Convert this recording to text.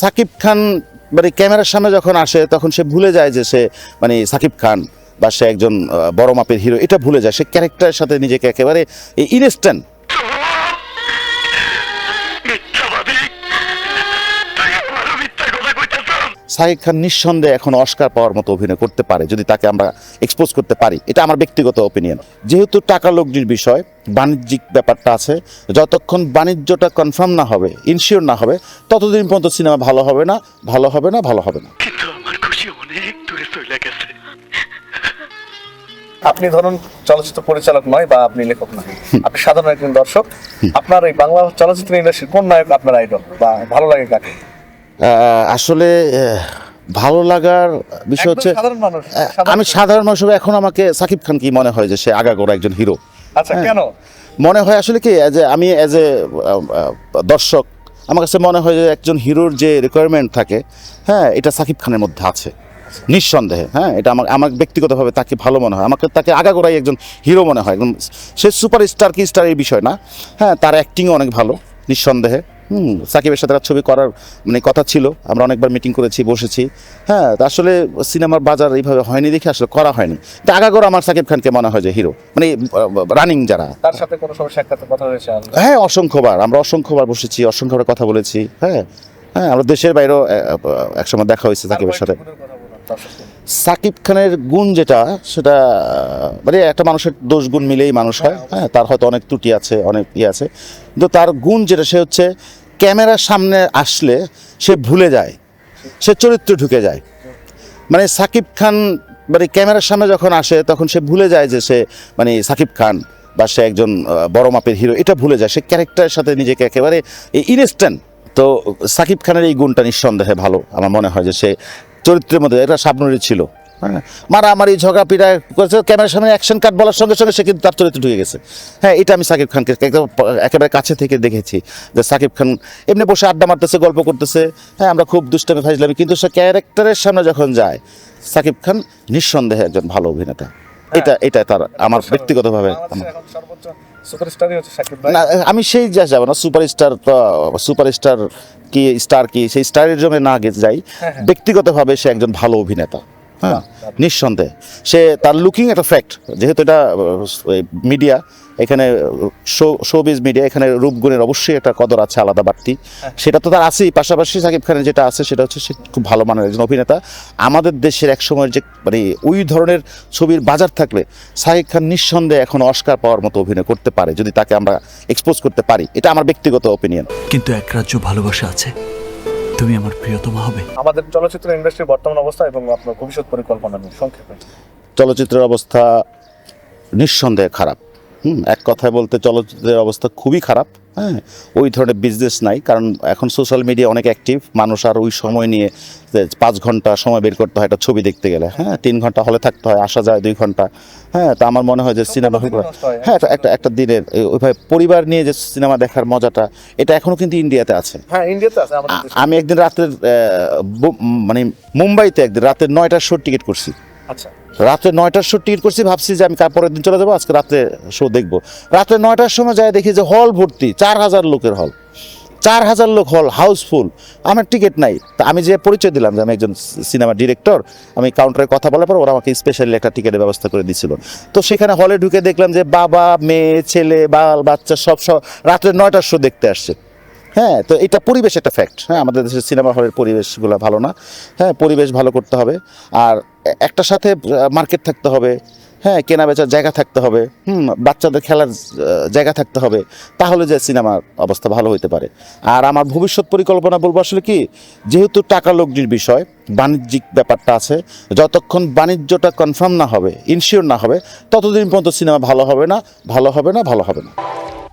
সাকিব খান মানে ক্যামেরার সামনে যখন আসে, তখন সে ভুলে যায় যে সে মানে সাকিব খান বা সে একজন বড় মাপের হিরো এটা ভুলে যায়। সে ক্যারেক্টারের সাথে নিজেকে একেবারে ইনস্ট্যান্ট সাকিব খান নিঃসন্দেহে এখন অস্কার পাওয়ার মতো অভিনয় করতে পারে যদি তাকে আমরা এক্সপোজ করতে পারি। এটা আমার ব্যক্তিগত ওপিনিয়ন যেহেতু টাকা লগ্নির বিষয় বাণিজ্যিক ব্যাপারটা আছে যতক্ষণ বাণিজ্যটা কনফার্ম না হবে ইনশিওর না হবে ততদিন পর্যন্ত সিনেমা ভালো হবে না ভালো হবে না ভালো হবে না। কিন্তু আমার খুশি অনেক দূরে চলে গেছে। আপনি ধরুন চলচ্চিত্র পরিচালক নয় বা আপনি লেখক নয় আপনি সাধারণ একজন দর্শক। আপনার এই বাংলা চলচ্চিত্র ইন্ডাস্ট্রির কোন নায়ক আপনার আইডল বা ভালো লাগে কাকে? আসলে ভালো লাগার বিষয় হচ্ছে আমি সাধারণ মানুষ এখন আমাকে সাকিব খান কি মনে হয় যে সে আগাগোড়া একজন হিরো? আচ্ছা কেন? মনে হয় আসলে কি যে আমি অ্যাজ এ দর্শক আমার কাছে মনে হয় যে একজন হিরোর যে রিকোয়ারমেন্ট থাকে হ্যাঁ এটা সাকিব খানের মধ্যে আছে নিঃসন্দেহে হ্যাঁ এটা আমার আমার ব্যক্তিগতভাবে তাকে ভালো মনে হয় আমাকে তাকে আগাগোড়াই একজন হিরো মনে হয় একদম সে সুপার স্টার কি স্টার এই বিষয় না হ্যাঁ তার অ্যাক্টিংও অনেক ভালো নিঃসন্দেহে। হুম সাকিবের সাথে তার ছবি করার মানে কথা ছিল। আমরা অনেকবার মিটিং করেছি বসেছি। হ্যাঁ তা আসলে সিনেমার বাজার এইভাবে হয়নি দেখে আসলে করা হয়নি। তা আগাগোড়া আমার সাকিব খানকে মনে হয় যে হিরো মানে রানিং যারা। তার সাথে কোনো সময় সাক্ষাৎ কথা হয়েছে হ্যাঁ অসংখ্যবার। আমরা অসংখ্যবার বসেছি অসংখ্যবার কথা বলেছি। হ্যাঁ হ্যাঁ আমরা দেশের বাইরেও একসময় দেখা হয়েছে সাকিবের সাথে। সাকিব খানের গুণ যেটা সেটা মানে একটা মানুষের দোষ গুণ মিলেই মানুষ হয়। হ্যাঁ তার হয়তো অনেক ত্রুটি আছে অনেক ইয়ে আছে। কিন্তু তার গুণ যেটা সে হচ্ছে ক্যামেরার সামনে আসলে সে ভুলে যায় সে চরিত্রে ঢুকে যায়। মানে সাকিব খান মানে ক্যামেরার সামনে যখন আসে তখন সে ভুলে যায় যে সে মানে সাকিব খান বা সে একজন বড় মাপের হিরো এটা ভুলে যায়। সে ক্যারেক্টারের সাথে নিজেকে একেবারে ইনস্ট্যান্ট তো সাকিব খানের এই গুণটা নিঃসন্দেহে ভালো। আমার মনে হয় যে সে চরিত্রের মধ্যে একটা সাবনুরি ছিল। হ্যাঁ মারামারি ঝগড়া পিটা করেছে, ক্যামেরার সামনে অ্যাকশন কাট বলার সঙ্গে সঙ্গে সে কিন্তু তার চরিত্রে ঢুকে গেছে। হ্যাঁ এটা আমি সাকিব খানকে একেবারে কাছে থেকে দেখেছি যে সাকিব খান এমনি বসে আড্ডা মারতেছে, গল্প করতেছে। হ্যাঁ আমরা খুব দুষ্টামি ফাইজলামি, কিন্তু সে ক্যারেক্টারের সামনে যখন যায়, সাকিব খান নিঃসন্দেহে একজন ভালো অভিনেতা। এটা এটা তার আমার ব্যক্তিগতভাবে। সাকিব ভাই। না আমি সেই যা যাব না সুপারস্টার তো সুপারস্টার কি স্টার কি সেই স্টারের জন্য না যাই। ব্যক্তিগত ভাবে ব্যক্তিগতভাবে সে একজন ভালো অভিনেতা। হ্যাঁ। নিঃসন্দেহে। সে তার লুকিং একটা ফ্যাক্ট যেহেতু এটা মিডিয়া এখানে শো শোবিজ মিডিয়া এখানে রূপগুণের অবশ্যই একটা কদর আছে আলাদা বাড়তি। হ্যাঁ। সেটা তো তার আছেই। পাশাপাশি সাকিব খানের যেটা আছে সেটা হচ্ছে সে খুব ভালো মানের একজন অভিনেতা। আমাদের দেশের এক সময়ের যে মানে ওই ধরনের ছবির বাজার থাকলে সাকিব খান নিঃসন্দেহে এখন অস্কার পাওয়ার মতো অভিনয় করতে পারে যদি তাকে আমরা এক্সপোজ করতে পারি। এটা আমার ব্যক্তিগত ওপিনিয়ন কিন্তু এক রাজ্য ভালোবাসা আছে। তুমি আমার প্রিয়তম হবে। আমাদের চলচ্চিত্র ইন্ডাস্ট্রির বর্তমান অবস্থা এবং আপনার ভবিষ্যৎ পরিকল্পনা নিয়ে সংক্ষেপে। চলচ্চিত্রের অবস্থা নিঃসন্দেহে খারাপ। এক কথায় বলতে চলচ্চিত্রের অবস্থা খুবই খারাপ। হ্যাঁ ওই ধরনের বিজনেস নাই কারণ এখন সোশ্যাল মিডিয়া অনেক অ্যাক্টিভ মানুষ আর ওই সময় নিয়ে যে পাঁচ ঘণ্টা সময় বের করতে হয় একটা ছবি দেখতে গেলে। হ্যাঁ তিন ঘণ্টা হলে থাকতে হয় আসা যায় দুই ঘণ্টা। হ্যাঁ তা আমার মনে হয় যে সিনেমা হয়, হ্যাঁ। একটা- একটা দিনের ওইভাবে পরিবার নিয়ে যে সিনেমা দেখার মজাটা এটা এখনও কিন্তু ইন্ডিয়াতে আছে। হ্যাঁ ইন্ডিয়াতে আছে। আমি একদিন রাতের মানে মুম্বাইতে একদিন রাতের নয়টার শোর টিকিট করছি। আচ্ছা। রাত্রে নয়টার শো টিকিট করছি, ভাবছি যে আমি পরের দিন চলে যাব, আজকে রাত্রে শো দেখব। রাত্রে নয়টার সময় যাই দেখি যে হল ভর্তি, চার হাজার লোকের হল চার হাজার লোক হল হাউসফুল আমার টিকিট নাই। তা আমি যে পরিচয় দিলাম যে আমি একজন সিনেমা ডিরেক্টর আমি কাউন্টারে কথা বলার পর ওরা আমাকে স্পেশালি একটা টিকিটের ব্যবস্থা করে দিছিল। তো সেখানে হলে ঢুকে দেখলাম যে বাবা, মেয়ে, ছেলে, বাল, বাচ্চা সব সব রাত্রে নয়টার শো দেখতে আসছে। হ্যাঁ তো এটা পরিবেশ একটা ফ্যাক্ট হ্যাঁ আমাদের দেশের সিনেমা হলের পরিবেশগুলো ভালো না। হ্যাঁ পরিবেশ ভালো করতে হবে। আর একটা সাথে মার্কেট থাকতে হবে হ্যাঁ কেনা বেচার জায়গা থাকতে হবে, হুম, বাচ্চাদের খেলার জায়গা থাকতে হবে, তাহলে যে সিনেমার অবস্থা ভালো হইতে পারে। আর আমার ভবিষ্যৎ পরিকল্পনা বলব আসলে কি, যেহেতু টাকা লগ্নির বিষয়, বাণিজ্যিক ব্যাপারটা আছে, যতক্ষণ বাণিজ্যটা কনফার্ম না হবে ইনশিওর না হবে, ততদিন পর্যন্ত সিনেমা ভালো হবে না, ভালো হবে না, ভালো হবে না।